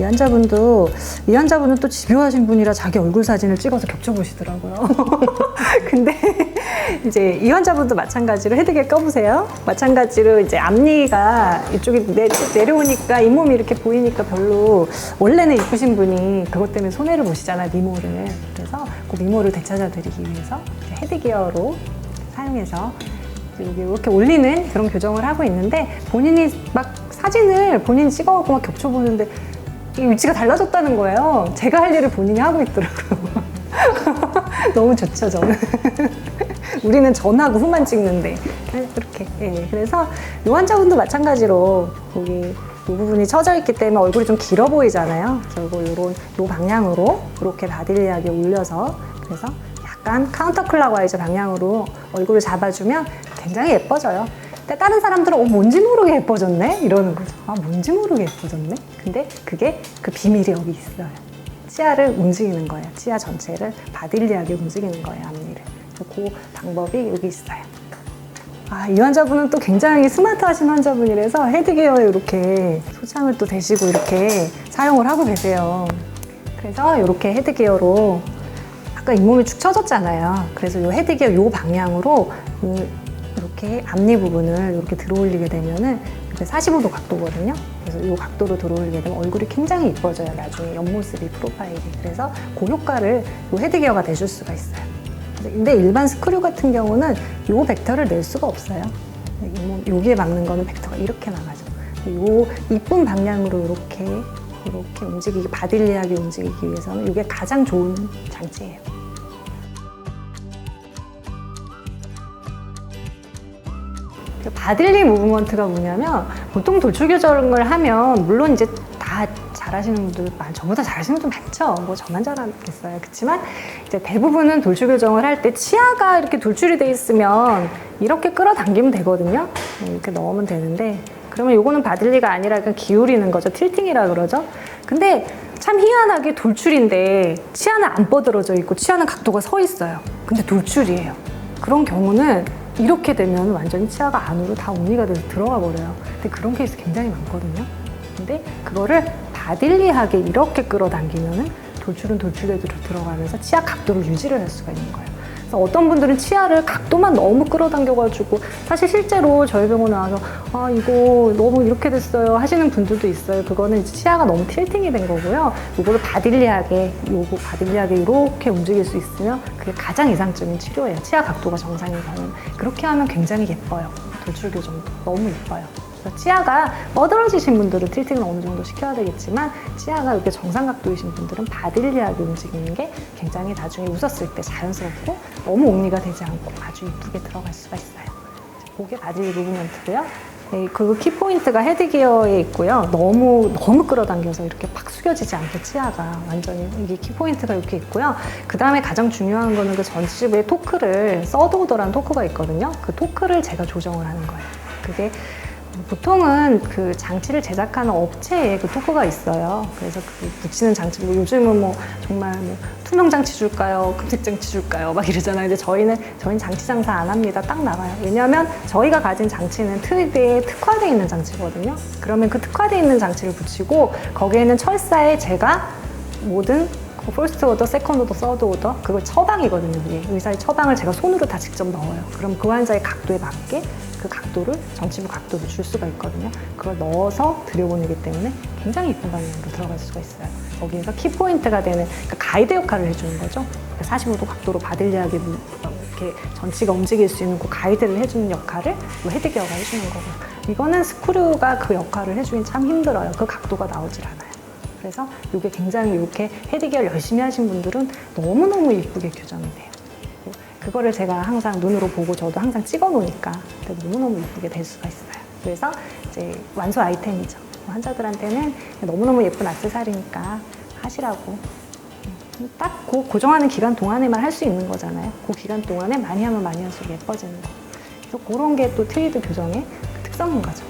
이 환자분도 이 환자분은 또 집요하신 분이라 자기 얼굴 사진을 찍어서 겹쳐보시더라고요. 근데 이제 이 환자분도 마찬가지로 헤드기어 껴보세요. 마찬가지로 이제 앞니가 이쪽이 내, 내려오니까 잇몸이 이렇게 보이니까 별로 원래는 이쁘신 분이 그것 때문에 손해를 보시잖아요 미모를. 그래서 그 미모를 되찾아드리기 위해서 헤드기어로 사용해서 이렇게 올리는 그런 교정을 하고 있는데 본인이 막 사진을 본인이 찍어갖고 막 겹쳐보는데 이 위치가 달라졌다는 거예요. 제가 할 일을 본인이 하고 있더라고요. 너무 좋죠, 저는. 우리는 전하고 후만 찍는데 이렇게. 예, 그래서 이 환자분도 마찬가지로 여기 이 부분이 처져 있기 때문에 얼굴이 좀 길어 보이잖아요. 그래서 이런 요 방향으로 이렇게 바딜리하게 올려서 그래서 약간 카운터 클락와이즈 방향으로 얼굴을 잡아주면 굉장히 예뻐져요. 다른 사람들은 어, 뭔지 모르게 예뻐졌네? 이러는 거죠. 아, 뭔지 모르게 예뻐졌네? 근데 그게 그 비밀이 여기 있어요. 치아를 움직이는 거예요. 치아 전체를 바딜리하게 움직이는 거예요, 앞니를. 그 방법이 여기 있어요. 아, 이 환자분은 또 굉장히 스마트하신 환자분이라서 헤드기어에 이렇게 소장을 또 대시고 이렇게 사용을 하고 계세요. 그래서 이렇게 헤드기어로 아까 잇몸이 축 처졌잖아요. 그래서 이 헤드기어 이 방향으로 이- 이렇게 앞니 부분을 이렇게 들어올리게 되면은 이게 45도 각도거든요. 그래서 이 각도로 들어올리게 되면 얼굴이 굉장히 이뻐져요. 나중에 옆모습이 프로파일이. 그래서 그 효과를 이 헤드기어가 내줄 수가 있어요. 근데 일반 스크류 같은 경우는 이 벡터를 낼 수가 없어요. 여기에 막는 거는 벡터가 이렇게 나가죠. 이 이쁜 방향으로 이렇게 이렇게 움직이기 바딜리하게 움직이기 위해서는 이게 가장 좋은 장치예요. 바딜리 무브먼트가 뭐냐면 보통 돌출 교정을 하면 물론 이제 다 잘하시는 분들 많 저보다 잘하시는 분들 많죠. 뭐 저만 잘하겠어요. 그렇지만 이제 대부분은 돌출 교정을 할 때 치아가 이렇게 돌출이 돼 있으면 이렇게 끌어당기면 되거든요. 이렇게 넣으면 되는데 그러면 요거는 바딜리가 아니라 그냥 기울이는 거죠. 틸팅이라 그러죠. 근데 참 희한하게 돌출인데 치아는 안 뻗어져 있고 치아는 각도가 서 있어요. 근데 돌출이에요. 그런 경우는 이렇게 되면 완전히 치아가 안으로 다 옴니가 돼서 들어가 버려요. 근데 그런 케이스 굉장히 많거든요. 근데 그거를 바딜리하게 이렇게 끌어당기면은 돌출은 돌출대로 들어가면서 치아 각도를 유지를 할 수가 있는 거예요. 그래서 어떤 분들은 치아를 각도만 너무 끌어당겨가지고 사실 실제로 저희 병원에 와서 아 이거 너무 이렇게 됐어요 하시는 분들도 있어요. 그거는 치아가 너무 틸팅이 된 거고요. 이거를 바딜리하게 요거 바딜리하게 이렇게 움직일 수 있으면 그게 가장 이상적인 치료예요. 치아 각도가 정상인 경우는 그렇게 하면 굉장히 예뻐요. 돌출 교정도 너무 예뻐요. 치아가 뻗어지신 분들은 틸팅을 어느 정도 시켜야 되겠지만 치아가 이렇게 정상 각도이신 분들은 바딜리하게 움직이는 게 굉장히 나중에 웃었을 때 자연스럽고 너무 옴니가 되지 않고 아주 이쁘게 들어갈 수가 있어요. 그게 바딜리 무브먼트고요. 네, 그 키포인트가 헤드기어에 있고요. 너무 너무 끌어당겨서 이렇게 팍 숙여지지 않게 치아가 완전히 이게 키포인트가 이렇게 있고요. 그 다음에 가장 중요한 거는 그 전치부의 토크를 서드오더라는 토크가 있거든요. 그 토크를 제가 조정을 하는 거예요. 그게 보통은 그 장치를 제작하는 업체에 그 토크가 있어요. 그래서 그 붙이는 장치, 뭐 요즘은 뭐 정말 뭐 투명 장치 줄까요? 금색 장치 줄까요? 막 이러잖아요. 근데 저희는 저희는 장치 장사 안 합니다. 딱 나가요. 왜냐하면 저희가 가진 장치는 트위드에 특화되어 있는 장치거든요. 그러면 그 특화되어 있는 장치를 붙이고 거기에는 철사에 제가 모든 그 퍼스트 오더, 세컨드 오더, 서드 오더 그걸 처방이거든요. 그게. 의사의 처방을 제가 손으로 다 직접 넣어요. 그럼 그 환자의 각도에 맞게 그 각도를 전치부 각도를 줄 수가 있거든요. 그걸 넣어서 들여보내기 때문에 굉장히 이쁜 방향으로 들어갈 수가 있어요. 거기에서 키포인트가 되는 그 가이드 역할을 해주는 거죠. 45도 각도로 바딜리하게 무- 이렇게 전치가 움직일 수 있는 그 가이드를 해주는 역할을 이 헤드기어가 해주는 거고 이거는 스크류가 그 역할을 해주긴 참 힘들어요. 그 각도가 나오질 않아요. 그래서 이게 굉장히 이렇게 헤드기어를 열심히 하신 분들은 너무너무 이쁘게 교정이 돼요. 그거를 제가 항상 눈으로 보고 저도 항상 찍어 놓으니까 너무너무 이쁘게 될 수가 있어요. 그래서 이제 완소 아이템이죠. 환자들한테는 너무너무 예쁜 악세사리니까 하시라고. 딱그 고정하는 기간 동안에만 할 수 있는 거잖아요. 그 기간 동안에 많이 하면 많이 할수록 예뻐지는 거. 그래서 그런 게 또 트위드 교정의 그 특성인 거죠.